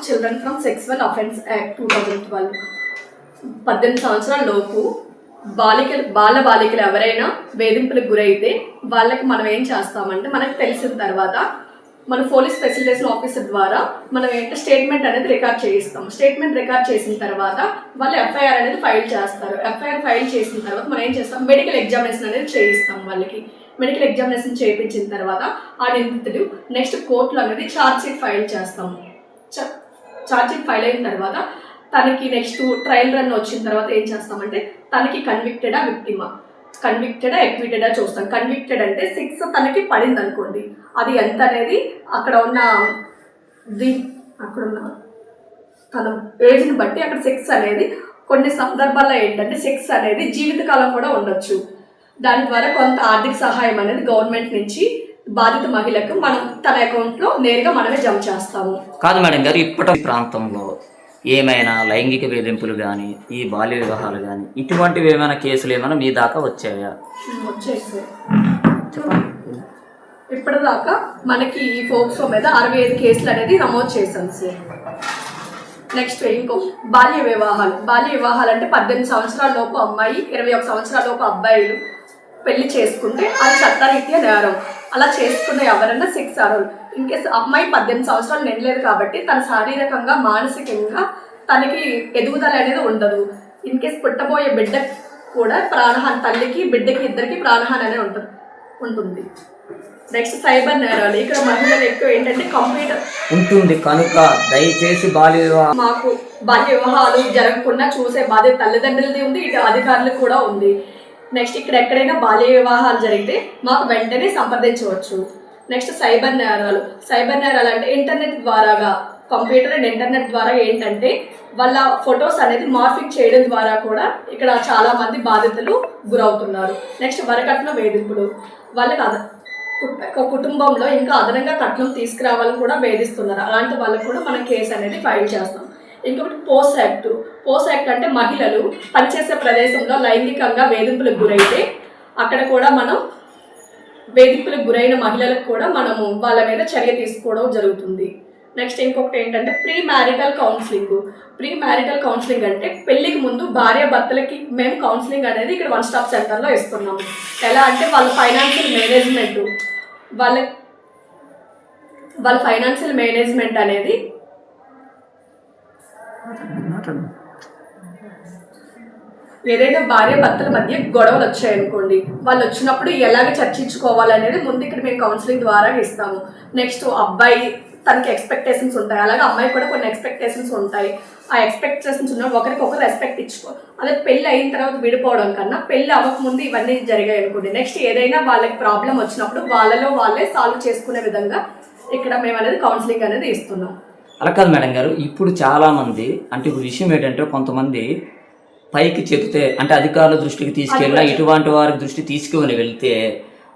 Of children from sexual offence act two thousand twelve పద్దెనిమిది సంవత్సరాల లోపు బాలికలు బాల బాలికలు ఎవరైనా వేధింపులకు గురైతే వాళ్ళకి మనం ఏం చేస్తామంటే మనకు తెలిసిన తర్వాత మన పోలీస్ స్పెషలైజేషన్ ఆఫీసర్ ద్వారా మనం ఏంటంటే స్టేట్మెంట్ అనేది రికార్డ్ చేయిస్తాం. స్టేట్మెంట్ రికార్డ్ చేసిన తర్వాత వాళ్ళు ఎఫ్ఐఆర్ అనేది ఫైల్ చేస్తారు. ఎఫ్ఐఆర్ ఫైల్ చేసిన తర్వాత మనం ఏం చేస్తాం? మెడికల్ ఎగ్జామినేషన్ అనేది చేయిస్తాం వాళ్ళకి. మెడికల్ ఎగ్జామినేషన్ చేయించిన తర్వాత ఆ నిందితుడు నెక్స్ట్ కోర్టులో అనేది ఛార్జ్ షీట్ ఫైల్ చేస్తాము చ- ఫైల్ అయిన తర్వాత తనకి నెక్స్ట్ ట్రయల్ రన్ వచ్చిన తర్వాత ఏం చేస్తామంటే తనకి కన్విక్టెడా విక్టిమా కన్విక్టెడా ఎక్విటెడా చూస్తాం. కన్విక్టెడ్ అంటే సిక్స్ తనకి పడింది అనుకోండి. అది ఎంత అనేది అక్కడ ఉన్న ది అక్కడ ఉన్న తన ఏజ్ని బట్టి అక్కడ సెక్స్ అనేది కొన్ని సందర్భాల్లో ఏంటంటే సెక్స్ అనేది జీవితకాలం కూడా ఉండొచ్చు. దాని ద్వారా కొంత ఆర్థిక సహాయం అనేది గవర్నమెంట్ నుంచి బాధిత మహిళకు మనం తన అకౌంట్లో నేరుగా మనమే జమ చేస్తాము. కాదు మేడం గారు ఇప్పటి ప్రాంతంలో ఏమైనా లైంగిక వేధింపులు కానీ ఈ బాల్య వివాహాలు కానీ ఇటువంటివి ఏమైనా కేసులు ఏమైనా మీ దాకా వచ్చాయా? వచ్చేసి చెప్పండి ఇప్పటిదాకా మనకి ఈ ఫోక్సో మీద అరవై ఐదు కేసులు అనేది నమోదు చేశాం సార్. నెక్స్ట్ ఇంకో బాల్య వివాహాలు. బాల్య వివాహాలు అంటే పద్దెనిమిది సంవత్సరాల లోపు అమ్మాయి ఇరవై ఒక సంవత్సరాల లోపు అబ్బాయిలు పెళ్ళి చేసుకుంటే అది చట్టరీత్యా నేరం. అలా చేసుకున్న ఎవరైనా సిక్స్ అరవై ఇన్కేస్ అమ్మాయి పద్దెనిమిది సంవత్సరాలు నిండలేదు కాబట్టి తన శారీరకంగా మానసికంగా తనకి ఎదుగుదల అనేది ఉండదు. ఇన్కేస్ పుట్టబోయే బిడ్డ కూడా ప్రాణహాని తల్లికి బిడ్డకి ఇద్దరికి ప్రాణహాని అనేది ఉంటుంది ఉంటుంది. నెక్స్ట్ సైబర్ నేరాలు. ఇక్కడ మహిళలు ఎక్కువ ఏంటంటే కంప్యూటర్ ఉంటుంది కనుక దయచేసి బాల్య వివాహం మాకు బాల్య వివాహాలు జరగకుండా చూసే బాధ్యత తల్లిదండ్రులది ఉంది ఇటు అధికారులకు కూడా ఉంది. నెక్స్ట్ ఇక్కడ ఎక్కడైనా బాల్య వివాహాలు జరిగితే మాకు వెంటనే సంప్రదించవచ్చు. నెక్స్ట్ సైబర్ నేరాలు. సైబర్ నేరాలు అంటే ఇంటర్నెట్ ద్వారాగా కంప్యూటర్ అండ్ ఇంటర్నెట్ ద్వారా ఏంటంటే వాళ్ళ ఫొటోస్ అనేది మార్ఫిక్ చేయడం ద్వారా కూడా ఇక్కడ చాలా మంది బాధితులు గురవుతున్నారు. నెక్స్ట్ వరకట్న వేధింపులు. వాళ్ళకి అద ఒక కుటుంబంలో ఇంకా అదనంగా కట్నం తీసుకురావాలని కూడా వేధిస్తున్నారు. అలాంటి వాళ్ళకు కూడా మనం కేసు అనేది ఫైల్ చేస్తాం. ఇంకొకటి పోస్ట్ యాక్ట్. పోస్ అంటే మహిళలు పనిచేసే ప్రదేశంలో లైంగికంగా వేధింపులకు గురైతే అక్కడ కూడా మనం వేధింపులకు గురైన మహిళలకు కూడా మనము వాళ్ళ మీద చర్య తీసుకోవడం జరుగుతుంది. నెక్స్ట్ ఇంకొకటి ఏంటంటే pre marital counselling. Pre marital counselling అంటే పెళ్ళికి ముందు భార్య భర్తలకి మేము కౌన్సిలింగ్ అనేది ఇక్కడ వన్ స్టాప్ సెంటర్లో ఇస్తున్నాము ఎలా అంటే వాళ్ళ ఫైనాన్షియల్ మేనేజ్మెంట్ వాళ్ళ వాళ్ళ ఫైనాన్షియల్ మేనేజ్మెంట్ అనేది ఏదైనా భార్య భర్తల మధ్య గొడవలు వచ్చాయనుకోండి వాళ్ళు వచ్చినప్పుడు ఎలాగ చర్చించుకోవాలనేది ముందు ఇక్కడ మేము కౌన్సిలింగ్ ద్వారా ఇస్తాము నెక్స్ట్ అబ్బాయి తనకి ఎక్స్పెక్టేషన్స్ ఉంటాయి అలాగే అమ్మాయి కూడా కొన్ని ఎక్స్పెక్టేషన్స్ ఉంటాయి. ఆ ఎక్స్పెక్టేషన్స్ ఉన్న ఒకరికొకరు రెస్పెక్ట్ ఇచ్చుకో అదే పెళ్ళి అయిన తర్వాత విడిపోవడం కన్నా పెళ్ళి అవ్వకముందు ఇవన్నీ జరిగాయి అనుకోండి నెక్స్ట్ ఏదైనా వాళ్ళకి ప్రాబ్లం వచ్చినప్పుడు వాళ్ళలో వాళ్ళే సాల్వ్ చేసుకునే విధంగా ఇక్కడ మేము అనేది కౌన్సిలింగ్ అనేది ఇస్తున్నాం. అలా కాదు మేడం గారు ఇప్పుడు చాలామంది అంటే ఇప్పుడు విషయం ఏంటంటే కొంతమంది పైకి చెప్తే అంటే అధికారుల దృష్టికి తీసుకెళ్ళినా ఇటువంటి వారి దృష్టి తీసుకుని వెళ్తే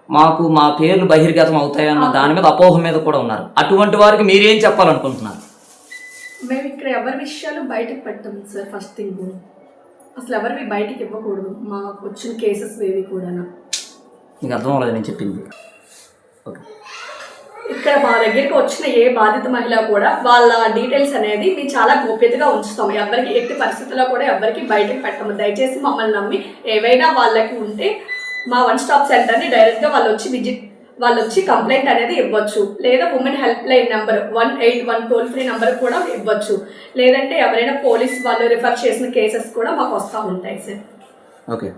మాకు మా పేర్లు బహిర్గతం అవుతాయన్న దాని మీద అపోహ మీద కూడా ఉన్నారు. అటువంటి వారికి మీరేం చెప్పాలనుకుంటున్నారు? మేము ఇక్కడ ఎవరి విషయాలు బయటకు పెట్టాము సార్ ఫస్ట్ థింగ్ అసలు ఎవరివి బయటకు ఇవ్వకూడదు. మాకు వచ్చిన కేసెస్ ఏవి కూడా మీకు అర్థం అవ్వలేదు నేను చెప్పింది. ఇక్కడ మా దగ్గరికి వచ్చిన ఏ బాధిత మహిళ కూడా వాళ్ళ డీటెయిల్స్ అనేది మేము చాలా గోప్యతగా ఉంచుతాము. ఎవరికి ఎట్టి పరిస్థితుల్లో కూడా ఎవరికి బయటకు పెట్టము. దయచేసి మమ్మల్ని నమ్మి ఏవైనా వాళ్ళకి ఉంటే మా వన్ స్టాప్ సెంటర్ని డైరెక్ట్గా వాళ్ళు వచ్చి విజిట్ వాళ్ళు వచ్చి కంప్లైంట్ అనేది ఇవ్వచ్చు. లేదా women help line number one eight one toll free number కూడా ఇవ్వచ్చు. లేదంటే ఎవరైనా పోలీస్ వాళ్ళు రిఫర్ చేసిన కేసెస్ కూడా మాకు వస్తూ ఉంటాయి సార్ ఓకే